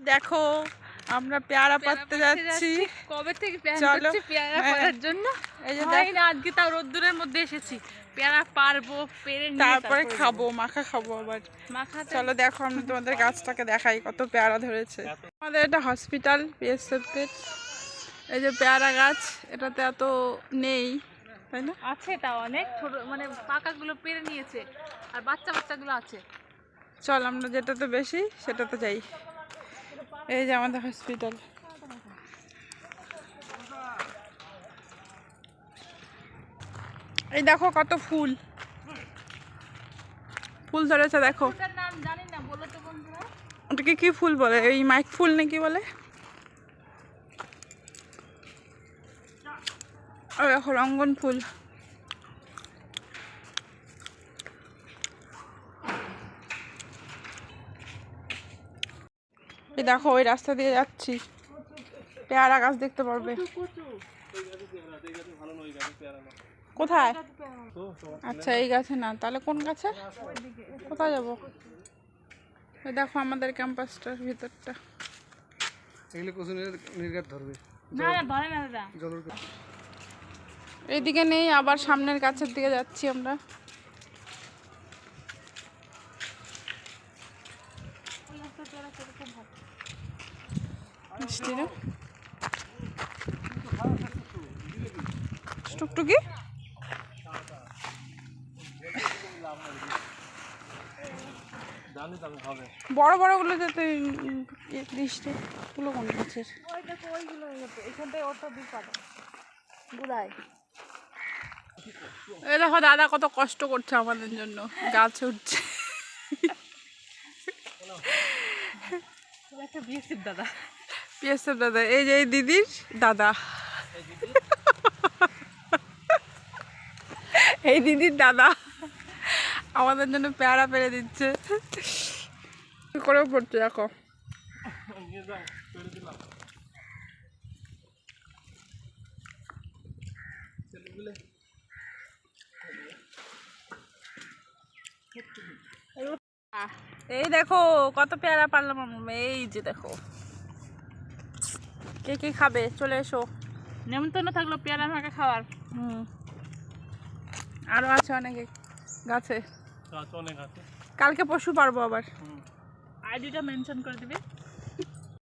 দেখো আমরা পেয়ারা পাততে যাচ্ছি। কবে থেকে চলো। পেয়ারা হ্যাঁ। পাড়ার জন্য? এই যে না আজকে তাও রোদ্দুরের মধ্যে এসেছি। পেয়ারা পারব পেরে তারপরে খাব মাখা খাব আবার। মাখাতে চলো দেখো আমি তোমাদের গাছটাকে দেখাই কত পেয়ারা ধরেছে। আমাদের এটা হসপিটাল পিএসএফ এর। এই যে পেয়ারা গাছ এটাতে এত নেই তাই না? আছে তাও অনেক ছোট মানে পাকাগুলো পেরে নিয়েছে। আর বাচ্চা বাচ্চাগুলো আছে। চল আমরা যেটাতে বেশি সেটাতে যাই। এই যে আমাদের হসপিটাল এই দেখো কত ফুল। ফুল ধরেছে দেখো। ওটাকে কি ফুল বলে? এই মাইক ফুল নাকি বলে? ও দেখো রঙ্গন ফুল। এই দেখো ওই রাস্তা দিয়ে যাচ্ছি। পেয়ারা গাছ দেখতে পারবে। কোথায়? আচ্ছা এই গাছে না। তাহলে কোন গাছে? কোথায় যাব? এই দেখো আমাদের ক্যাম্পাসটার ভিতরটা। এগুলো কচু নির্গাত ধরবে। না না ধরে না দাদা। জলের এইদিকে নেই আবার সামনের গাছের দিকে যাচ্ছি আমরা। টুকটুকি? বড় বড়গুলো যাতে দৃষ্টি গুলো কোন গাছের? ওই দেখো এই দাদা কত কষ্ট করছে আমাদের জন্য। গাছ উঠছে। দাদা। পিএসএফ দাদা, এই যে এই দিদির দাদা। এই দিদির দাদা। আমাদের জন্য পেয়ারা পেরে দিচ্ছে। করেও পড়ছে দেখো। এই দেখো কত পেয়ারা পারলাম এই যে দেখো। কে কে খাবে? চলে এসো। নেমন্তন্ন থাকল পেয়ারা মাখা খাওয়ার। হুম। আরও আছে অনেকে গাছে। কালকে পশু পারব আবার। আইডিটা মেনশন করে দিবে।